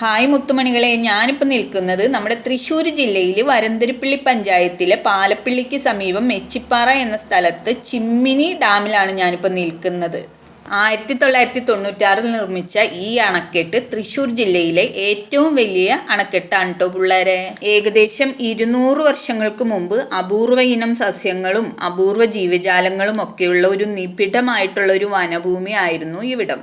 Hi മുത്തുമണികളെ ഞാനിപ്പോൾ നിൽക്കുന്നത് നമ്മുടെ തൃശ്ശൂർ ജില്ലയിൽ വരന്തരപ്പള്ളി പഞ്ചായത്തിലെ പാലപ്പള്ളിക്ക് സമീപം മെച്ചിപ്പാറ എന്ന സ്ഥലത്ത് ചിമ്മിനി ഡാമിലാണ് ഞാനിപ്പോൾ നിൽക്കുന്നത്. ആയിരത്തി തൊള്ളായിരത്തി തൊണ്ണൂറ്റാറിൽ നിർമ്മിച്ച ഈ അണക്കെട്ട് തൃശ്ശൂർ ജില്ലയിലെ ഏറ്റവും വലിയ അണക്കെട്ടാണ് കേട്ടോ പിള്ളേരെ. ഏകദേശം ഇരുന്നൂറ് വർഷങ്ങൾക്ക് മുമ്പ് അപൂർവ ഇനം സസ്യങ്ങളും അപൂർവ ജീവജാലങ്ങളും ഒക്കെയുള്ള ഒരു നിബിഡമായിട്ടുള്ള ഒരു വനഭൂമി ആയിരുന്നു ഇവിടം.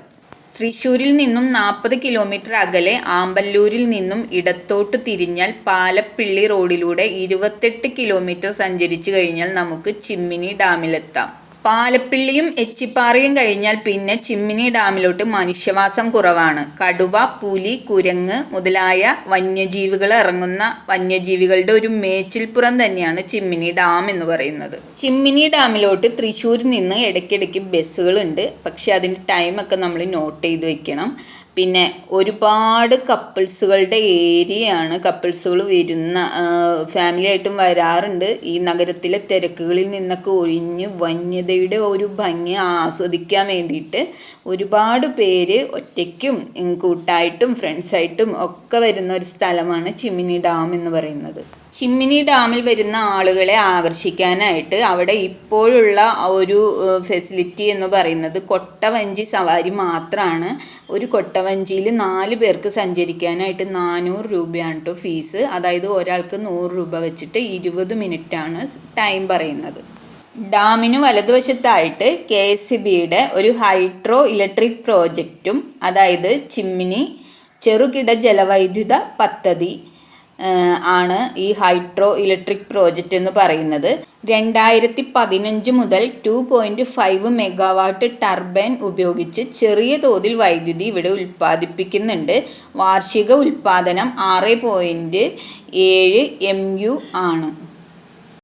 തൃശ്ശൂരിൽ നിന്നും നാൽപ്പത് കിലോമീറ്റർ അകലെ ആമ്പല്ലൂരിൽ നിന്നും ഇടത്തോട്ട് തിരിഞ്ഞാൽ പാലപ്പിള്ളി റോഡിലൂടെ ഇരുപത്തെട്ട് കിലോമീറ്റർ സഞ്ചരിച്ചു കഴിഞ്ഞാൽ നമുക്ക് ചിമ്മിനി ഡാമിലെത്താം. പാലപ്പിള്ളിയും എച്ചിപ്പാറയും കഴിഞ്ഞാൽ പിന്നെ ചിമ്മിനി ഡാമിലോട്ട് മനുഷ്യവാസം കുറവാണ്. കടുവ പുലി കുരങ്ങ് മുതലായ വന്യജീവികൾ ഇറങ്ങുന്ന വന്യജീവികളുടെ ഒരു മേച്ചിൽപ്പുറം തന്നെയാണ് ചിമ്മിനി ഡാം എന്ന് പറയുന്നത്. ചിമ്മിനി ഡാമിലോട്ട് തൃശ്ശൂരിൽ നിന്ന് ഇടയ്ക്കിടയ്ക്ക് ബസ്സുകളുണ്ട്. പക്ഷെ അതിന്റെ ടൈമൊക്കെ നമ്മൾ നോട്ട് ചെയ്ത് വെക്കണം. പിന്നെ ഒരുപാട് കപ്പിൾസുകളുടെ ഏരിയയാണ് കപ്പിൾസുകൾ വരുന്ന ഫാമിലി ആയിട്ടും വരാറുണ്ട്. ഈ നഗരത്തിലെ തിരക്കുകളിൽ നിന്നൊക്കെ ഒഴിഞ്ഞ് വന്യതയുടെ ഒരു ഭംഗി ആസ്വദിക്കാൻ വേണ്ടിയിട്ട് ഒരുപാട് പേര് ഒറ്റയ്ക്കും കൂട്ടായിട്ടും ഫ്രണ്ട്സായിട്ടും ഒക്കെ വരുന്ന ഒരു സ്ഥലമാണ് ചിമ്മിനി ഡാം എന്ന് പറയുന്നത്. ചിമ്മിനി ഡാമിൽ വരുന്ന ആളുകളെ ആകർഷിക്കാനായിട്ട് അവിടെ ഇപ്പോഴുള്ള ഒരു ഫെസിലിറ്റി എന്ന് പറയുന്നത് കൊട്ടവഞ്ചി സവാരി മാത്രമാണ് ഒരു കൊട്ടവഞ്ചിയിൽ നാല് പേർക്ക് സഞ്ചരിക്കാനായിട്ട് നാനൂറ് രൂപയാണ് കേട്ടോ ഫീസ്. അതായത് ഒരാൾക്ക് നൂറ് രൂപ വെച്ചിട്ട് ഇരുപത് മിനിറ്റാണ് ടൈം പറയുന്നത്. ഡാമിന് വലതുവശത്തായിട്ട് കെ എസ് സി ബിയുടെ ഒരു ഹൈഡ്രോ ഇലക്ട്രിക് പ്രോജക്റ്റും അതായത് ചിമ്മിനി ചെറുകിട ജലവൈദ്യുത പദ്ധതി ആണ് ഈ ഹൈഡ്രോ ഇലക്ട്രിക് പ്രോജക്റ്റ് എന്ന് പറയുന്നത്. രണ്ടായിരത്തി പതിനഞ്ച് മുതൽ two point five megawatt turbine ഉപയോഗിച്ച് ചെറിയ തോതിൽ വൈദ്യുതി ഇവിടെ ഉൽപ്പാദിപ്പിക്കുന്നുണ്ട്. വാർഷിക ഉൽപ്പാദനം ആറ് പോയിന്റ് ഏഴ് എം യു ആണ്.